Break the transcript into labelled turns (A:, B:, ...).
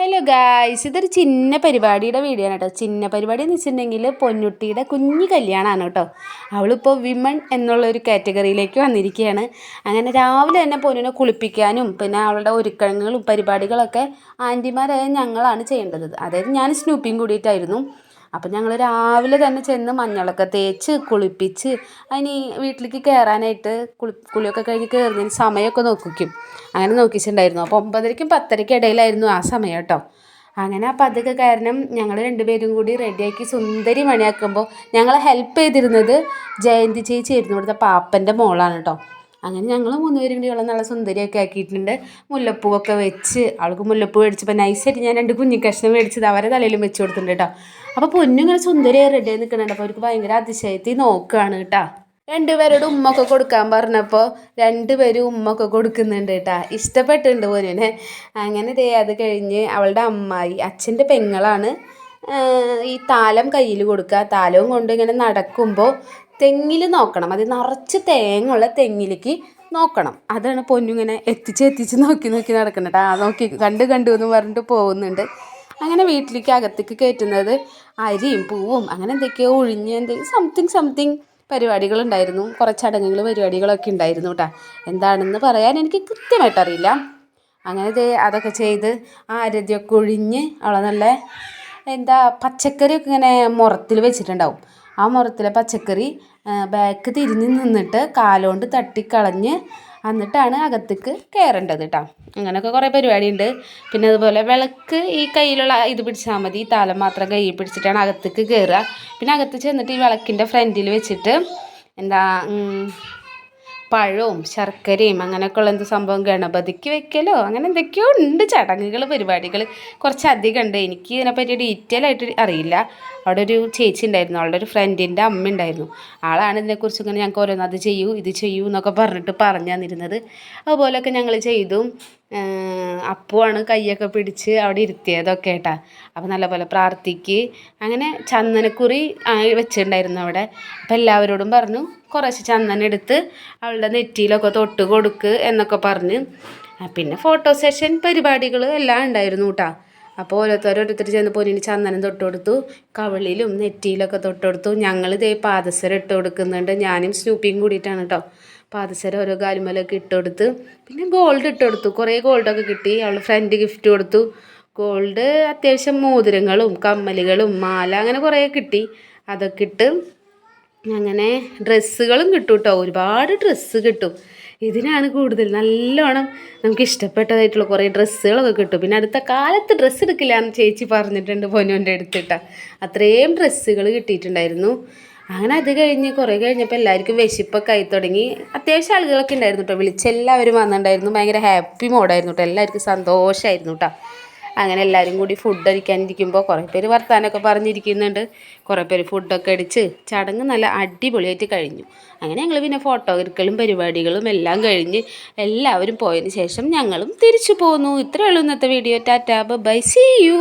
A: Hello guys ഇതൊരു ചിന്ന പരിപാടിയുടെ video ആണ് കേട്ടോ. ചിന്ന പരിപാടി എന്ന് വെച്ചിട്ടുണ്ടെങ്കിൽ പൊന്നുട്ടിയുടെ കുഞ്ഞു കല്യാണമാണ് കേട്ടോ. അവളിപ്പോൾ വിമൺ എന്നുള്ളൊരു കാറ്റഗറിയിലേക്ക് വന്നിരിക്കുകയാണ്. അങ്ങനെ രാവിലെ തന്നെ പൊന്നിനെ കുളിപ്പിക്കാനും പിന്നെ അവളുടെ ഒരുക്കങ്ങളും പരിപാടികളൊക്കെ ആന്റിമാരായ ഞങ്ങളാണ് ചെയ്യേണ്ടത്. അതായത് ഞാൻ സ്നൂപ്പിയും കൂടിയിട്ടായിരുന്നു. അപ്പം ഞങ്ങൾ രാവിലെ തന്നെ ചെന്ന് മഞ്ഞളൊക്കെ തേച്ച് കുളിപ്പിച്ച് അതിന് വീട്ടിലേക്ക് കയറാനായിട്ട് കുളി കുളിയൊക്കെ കഴിഞ്ഞ് കയറുന്നതിന് സമയമൊക്കെ നോക്കിക്കും. അങ്ങനെ നോക്കിച്ചിട്ടുണ്ടായിരുന്നു. അപ്പോൾ ഒമ്പതരയ്ക്കും പത്തരയ്ക്കും ഇടയിലായിരുന്നു ആ സമയം കേട്ടോ. അങ്ങനെ അപ്പം അതൊക്കെ കാരണം ഞങ്ങൾ രണ്ടുപേരും കൂടി റെഡിയാക്കി സുന്ദരി മണിയാക്കുമ്പോൾ ഞങ്ങളെ ഹെൽപ്പ് ചെയ്തിരുന്നത് ജയന്തി ചേച്ചി ആയിരുന്നു ഇവിടുത്തെ പാപ്പന്റെ മോളാണ് കേട്ടോ. അങ്ങനെ ഞങ്ങൾ മൂന്നുപേരും കൂടി ഉള്ള നല്ല സുന്ദരിയൊക്കെ ആക്കിയിട്ടുണ്ട്. മുല്ലപ്പൂവൊക്കെ വെച്ച് അവൾക്ക് മുല്ലപ്പൂ മേടിച്ചപ്പോൾ നൈസായിട്ട് ഞാൻ രണ്ട് കുഞ്ഞിക്കഷ്ണം മേടിച്ചത് അവരെ തലയിലും വെച്ച് കൊടുത്തിട്ടുണ്ട് കേട്ടോ അപ്പോൾ പൊന്നിങ്ങനെ സുന്ദരിയായി റെഡി ആയി നിൽക്കുന്നുണ്ട് അപ്പോൾ അവർക്ക് ഭയങ്കര അതിശയത്തിൽ നോക്കുകയാണ് കേട്ടോ രണ്ടുപേരോട് ഉമ്മൊക്കെ കൊടുക്കാൻ പറഞ്ഞപ്പോൾ രണ്ടുപേരും ഉമ്മൊക്കെ കൊടുക്കുന്നുണ്ട് കേട്ടാ ഇഷ്ടപ്പെട്ടുണ്ട് പൊന്നിനെ. അങ്ങനെ ദേ അത് കഴിഞ്ഞ് അവളുടെ അമ്മായി അച്ഛന്റെ പെങ്ങളാണ് ഈ താലം കയ്യിൽ കൊടുക്കുക. താലവും കൊണ്ട് ഇങ്ങനെ നടക്കുമ്പോൾ തെങ്ങിൽ നോക്കണം. അത് നിറച്ച് തേങ്ങുള്ള തെങ്ങിലേക്ക് നോക്കണം. അതാണ് പൊന്നിങ്ങനെ എത്തിച്ച് എത്തിച്ച് നോക്കി നോക്കി നടക്കുന്നത് ആ നോക്കി കണ്ട് കണ്ടു എന്ന് പറഞ്ഞിട്ട് പോകുന്നുണ്ട്. അങ്ങനെ വീട്ടിലേക്ക് അകത്തേക്ക് കയറ്റുന്നത് അരിയും പൂവും അങ്ങനെ എന്തൊക്കെയോ ഒഴിഞ്ഞ് എന്തെങ്കിലും സംതിങ് സംതിങ് പരിപാടികളുണ്ടായിരുന്നു. കുറച്ച് ചടങ്ങുകൾ പരിപാടികളൊക്കെ ഉണ്ടായിരുന്നു കേട്ടോ. എന്താണെന്ന് പറയാൻ എനിക്ക് കൃത്യമായിട്ട് അറിയില്ല അങ്ങനെ അതൊക്കെ ചെയ്ത് ആ അരതിയൊക്കെ ഒഴിഞ്ഞ് അവളെ നല്ല എന്താ പച്ചക്കറിയൊക്കെ ഇങ്ങനെ മുറത്തിൽ വെച്ചിട്ടുണ്ടാവും. ആ മുറത്തിലെ പച്ചക്കറി ബാക്ക് തിരിഞ്ഞ് നിന്നിട്ട് കാലുകൊണ്ട് തട്ടിക്കളഞ്ഞ് എന്നിട്ടാണ് അകത്തേക്ക് കയറേണ്ടത് കേട്ടോ അങ്ങനെയൊക്കെ കുറേ പരിപാടിയുണ്ട്. പിന്നെ അതുപോലെ വിളക്ക് ഈ കയ്യിലുള്ള ഇത് പിടിച്ചാൽ മതി. താലം മാത്രം കയ്യിൽ പിടിച്ചിട്ടാണ് അകത്തേക്ക് കയറുക പിന്നെ അകത്ത് ചെന്നിട്ട് ഈ വിളക്കിന്റെ ഫ്രണ്ടിൽ വെച്ചിട്ട് എന്താ പഴവും ശർക്കരയും അങ്ങനെയൊക്കെയുള്ള എന്ത് സംഭവം ഗണപതിക്ക് വെക്കലോ? അങ്ങനെ എന്തൊക്കെയോ ഉണ്ട് ചടങ്ങുകൾ പരിപാടികൾ കുറച്ചധികം ഉണ്ട്. എനിക്ക് ഇതിനെപ്പറ്റി ഡീറ്റെയിൽ ആയിട്ട് അറിയില്ല. അവിടെ ഒരു ചേച്ചി ഉണ്ടായിരുന്നു. അവളുടെ ഒരു ഫ്രണ്ടിന്റെ അമ്മ ഉണ്ടായിരുന്നു. ആളാണ് ഇതിനെക്കുറിച്ച് ഇങ്ങനെ ഞങ്ങൾക്ക് ഓരോന്ന്. അത് ചെയ്യൂ ഇത് ചെയ്യൂ എന്നൊക്കെ പറഞ്ഞിട്ട് പറഞ്ഞു തന്നിരുന്നത്. അതുപോലെയൊക്കെ ഞങ്ങൾ ചെയ്തു. അപ്പുവാണ് കയ്യൊക്കെ പിടിച്ച് അവിടെ ഇരുത്തിയതൊക്കെ കേട്ടാ. അപ്പോൾ നല്ലപോലെ പ്രാർത്ഥിക്ക്. അങ്ങനെ ചന്ദനക്കുറി വെച്ചിട്ടുണ്ടായിരുന്നു അവിടെ. അപ്പോൾ എല്ലാവരോടും പറഞ്ഞു കുറച്ച് ചന്ദനം എടുത്ത് അവളുടെ നെറ്റിയിലൊക്കെ തൊട്ട് കൊടുക്ക് എന്നൊക്കെ പറഞ്ഞ്. പിന്നെ ഫോട്ടോ സെഷൻ പരിപാടികൾ എല്ലാം ഉണ്ടായിരുന്നു കേട്ടോ. അപ്പോൾ ഓരോരുത്തർ ചെന്ന് പൊന്നിന് ചന്ദനം തൊട്ട് കൊടുത്തു. കവളിലും നെറ്റിയിലൊക്കെ തൊട്ട് കൊടുത്തു. ഞങ്ങൾ ഇതേ പാദസരം ഇട്ട് കൊടുക്കുന്നുണ്ട്. ഞാനും സ്നൂപ്പിയും കൂടിയിട്ടാണ് കേട്ടോ. പാദസരം ഓരോ കാലുമലൊക്കെ ഇട്ട് കൊടുത്ത് പിന്നെ ഗോൾഡ് ഇട്ട് കൊടുത്തു കുറേ ഗോൾഡൊക്കെ കിട്ടി. അവൾ ഫ്രണ്ട് ഗിഫ്റ്റ് കൊടുത്തു. ഗോൾഡ് അത്യാവശ്യം മോതിരങ്ങളും കമ്മലുകളും മാല അങ്ങനെ കുറേ കിട്ടി. അതൊക്കെ ഇട്ട് അങ്ങനെ ഡ്രസ്സുകളും കിട്ടും കേട്ടോ ഒരുപാട് ഡ്രസ്സ് കിട്ടും. ഇതിനാണ് കൂടുതൽ നല്ലോണം നമുക്ക് ഇഷ്ടപ്പെട്ടതായിട്ടുള്ള കുറേ ഡ്രസ്സുകളൊക്കെ കിട്ടും. പിന്നെ അടുത്ത കാലത്ത് ഡ്രസ്സ് എടുക്കില്ല എന്ന് ചേച്ചി പറഞ്ഞിട്ടുണ്ട് പൊന്നോന്റെ അടുത്തിട്ട അത്രയും ഡ്രസ്സുകൾ കിട്ടിയിട്ടുണ്ടായിരുന്നു. അങ്ങനെ അത് കഴിഞ്ഞ് കുറേ കഴിഞ്ഞപ്പോൾ എല്ലാവർക്കും വിശപ്പൊക്കെ ആയി തുടങ്ങി. അത്യാവശ്യം ആളുകളൊക്കെ ഉണ്ടായിരുന്നു കേട്ടോ വിളിച്ച് എല്ലാവരും വന്നിട്ടുണ്ടായിരുന്നു. ഭയങ്കര ഹാപ്പി മോഡായിരുന്നു കേട്ടോ എല്ലാവർക്കും സന്തോഷമായിരുന്നു കേട്ടോ അങ്ങനെ എല്ലാവരും കൂടി ഫുഡ് അടിക്കാനിരിക്കുമ്പോൾ കുറേ പേര് വർത്താനമൊക്കെ പറഞ്ഞിരിക്കുന്നുണ്ട്. കുറേ പേര് ഫുഡൊക്കെ അടിച്ച് ചടങ്ങ് നല്ല അടിപൊളിയായിട്ട് കഴിഞ്ഞു. അങ്ങനെ ഞങ്ങൾ പിന്നെ ഫോട്ടോ എടുക്കലും പരിപാടികളും എല്ലാം കഴിഞ്ഞ് എല്ലാവരും പോയതിന് ശേഷം ഞങ്ങളും തിരിച്ചു പോന്നു. ഇത്രയേ ഉള്ളൂ ഇന്നത്തെ video ta ta bye see you